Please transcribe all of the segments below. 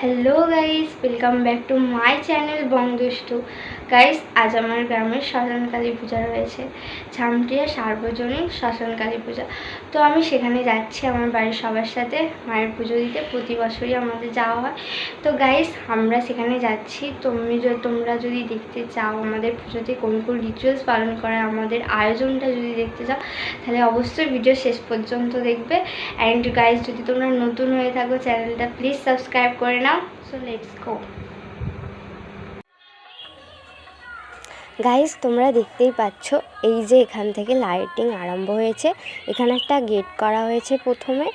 Hello guys, welcome back to my channel Bong Dushtu. Guys আজ আমার গ্রামের শ্মশানকালী পূজা রয়েছে ঝামটিয়া সার্বজনীন শ্মশানকালী পূজা তো আমি সেখানে যাচ্ছি আমার বাড়ির সবার সাথে মায়ের পুজো দিতে প্রতি বছরই আমাদের যাওয়া হয় তো গাইস আমরা সেখানে যাচ্ছি তুমি তোমরা যদি দেখতে চাও আমাদের পুজোতে কোন কোন রিচুয়ালস পালন করা আমাদের আয়োজনটা যদি দেখতে চাও তাহলে অবশ্যই ভিডিও শেষ পর্যন্ত দেখবে অ্যান্ড গাইস যদি তোমরা নতুন হয়ে থাকো চ্যানেলটা প্লিজ সাবস্ক্রাইব করে নাও সো লেটস গো গাইজ তোমরা দেখতেই পাচ্ছ এই যে এখান থেকে লাইটিং আরম্ভ হয়েছে এখানে একটা গেট করা হয়েছে প্রথমে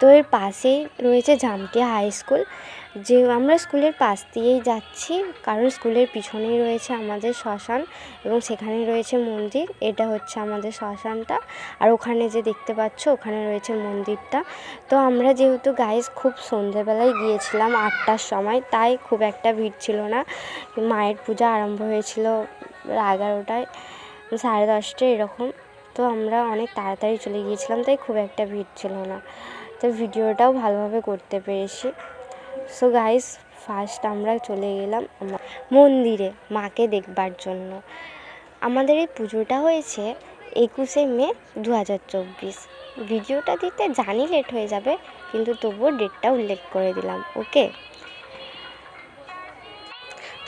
তো এর পাশেই রয়েছে জামটিয়া হাই স্কুল যে আমরা স্কুলের পাশ দিয়েই যাচ্ছি কারণ স্কুলের পিছনেই রয়েছে আমাদের শ্মশান এবং সেখানে রয়েছে মন্দির এটা হচ্ছে আমাদের শ্মশানটা আর ওখানে যে দেখতে পাচ্ছ ওখানে রয়েছে মন্দিরটা তো আমরা যেহেতু গাইজ খুব সন্ধেবেলায় গিয়েছিলাম আটটার সময় তাই খুব একটা ভিড় ছিল না মায়ের পূজা আরম্ভ হয়েছিল এগারোটায় সাড়ে দশটায় এরকম তো আমরা অনেক তাড়াতাড়ি চলে গিয়েছিলাম তাই খুব একটা ভিড় ছিল না তো ভিডিওটাও ভালোভাবে করতে পেরেছি সো গাইস ফার্স্ট আমরা চলে গেলাম মন্দিরে মাকে দেখবার জন্য আমাদের এই পুজোটা হয়েছে একুশে মে দু হাজার চব্বিশ ভিডিওটা দিতে জানি লেট হয়ে যাবে কিন্তু তবুও ডেটটা উল্লেখ করে দিলাম ওকে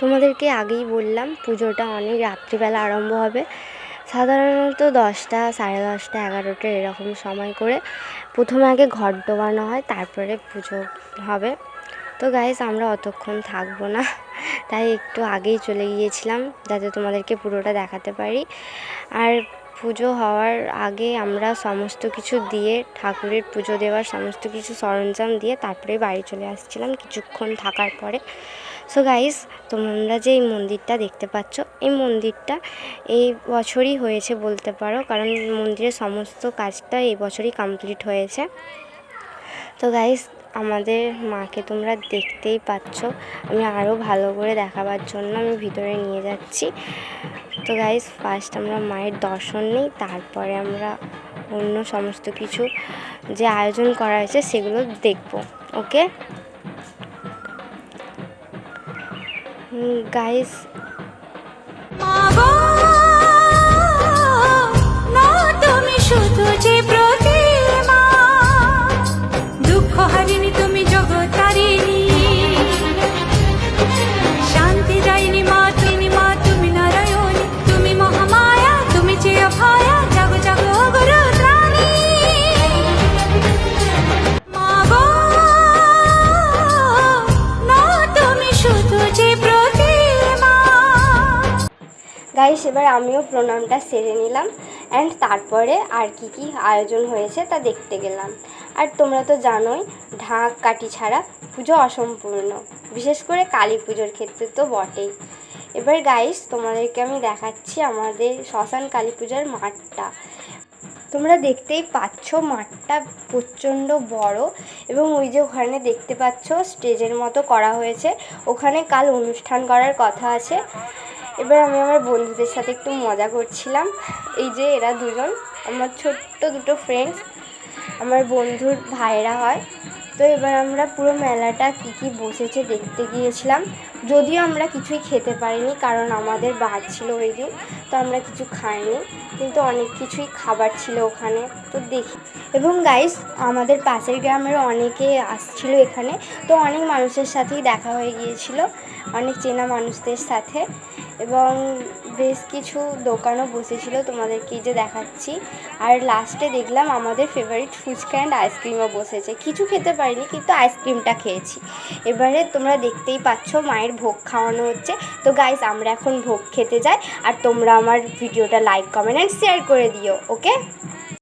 তোমাদেরকে আগেই বললাম পুজোটা অনেক রাত্রিবেলা আরম্ভ হবে সাধারণত দশটা সাড়ে দশটা এগারোটা এরকম সময় করে প্রথমে আগে ঘর ডোবানো হয় তারপরে পুজো হবে তো গাইস আমরা অতক্ষণ থাকবো না তাই একটু আগেই চলে গিয়েছিলাম যাতে তোমাদেরকে পুরোটা দেখাতে পারি আর পুজো হওয়ার আগে আমরা সমস্ত কিছু দিয়ে ঠাকুরের পুজো দেওয়ার সমস্ত কিছু সরঞ্জাম দিয়ে তারপরে বাড়ি চলে আসছিলাম কিছুক্ষণ থাকার পরে সো গাইস তোমরা যে এই মন্দিরটা দেখতে পাচ্ছ এই মন্দিরটা এই বছরই হয়েছে বলতে পারো কারণ মন্দিরের সমস্ত কাজটা এই বছরই কমপ্লিট হয়েছে তো গাইস আমাদের মাকে তোমরা দেখতেই পাচ্ছ আমি আরও ভালো করে দেখাবার জন্য আমি ভিতরে নিয়ে যাচ্ছি তো গাইজ ফার্স্ট আমরা মায়ের দর্শন নিই তারপরে আমরা অন্য সমস্ত কিছু যে আয়োজন করা হয়েছে সেগুলো দেখব ওকে গাইজ গাইস এবার আমিও প্রণামটা সেরে নিলাম অ্যান্ড তারপরে আর কি কি আয়োজন হয়েছে তা দেখতে গেলাম আর তোমরা তো জানোই ঢাক কাটি ছাড়া পুজো অসম্পূর্ণ বিশেষ করে কালী পুজোর ক্ষেত্রে তো বটেই এবার গাইস তোমাদেরকে আমি দেখাচ্ছি আমাদের শ্মশান কালী পূজার মাঠটা তোমরা দেখতেই পাচ্ছ মাঠটা প্রচণ্ড বড় এবং ওই যে ওখানে দেখতে পাচ্ছ স্টেজের মতো করা হয়েছে ওখানে কাল অনুষ্ঠান করার কথা আছে এবার আমি আমার বন্ধুদের সাথে একটু মজা করছিলাম এই যে এরা দুজন আমার ছোট্ট দুটো ফ্রেন্ডস আমার বন্ধুর ভাইয়েরা হয় তো এবার আমরা পুরো মেলাটা কী কী বসেছে দেখতে গিয়েছিলাম যদিও আমরা কিছুই খেতে পারিনি কারণ আমাদের বার ছিল ওই দিন তো আমরা কিছু খাইনি কিন্তু অনেক কিছুই খাবার ছিল ওখানে তো দেখি এবং গাইস আমাদের পাশের গ্রামের অনেকে আসছিল এখানে তো অনেক মানুষের সাথেই দেখা হয়ে গিয়েছিল অনেক চেনা মানুষদের সাথে এবং বেশ কিছু দোকানও বসেছিল তোমাদেরকে যে দেখাচ্ছি আর লাস্টে দেখলাম আমাদের ফেভারিট ফুচকা অ্যান্ড আইসক্রিমও বসেছে কিছু খেতে পারিনি কিন্তু আইসক্রিমটা খেয়েছি এবারে তোমরা দেখতেই পাচ্ছ মায়ের মায়ের ভোগ খাওয়ানো হচ্ছে তো গাইস আমরা এখন ভোগ খেতে যাই আর তোমরা আমার ভিডিওটা লাইক কমেন্ট অ্যান্ড শেয়ার করে দিও ওকে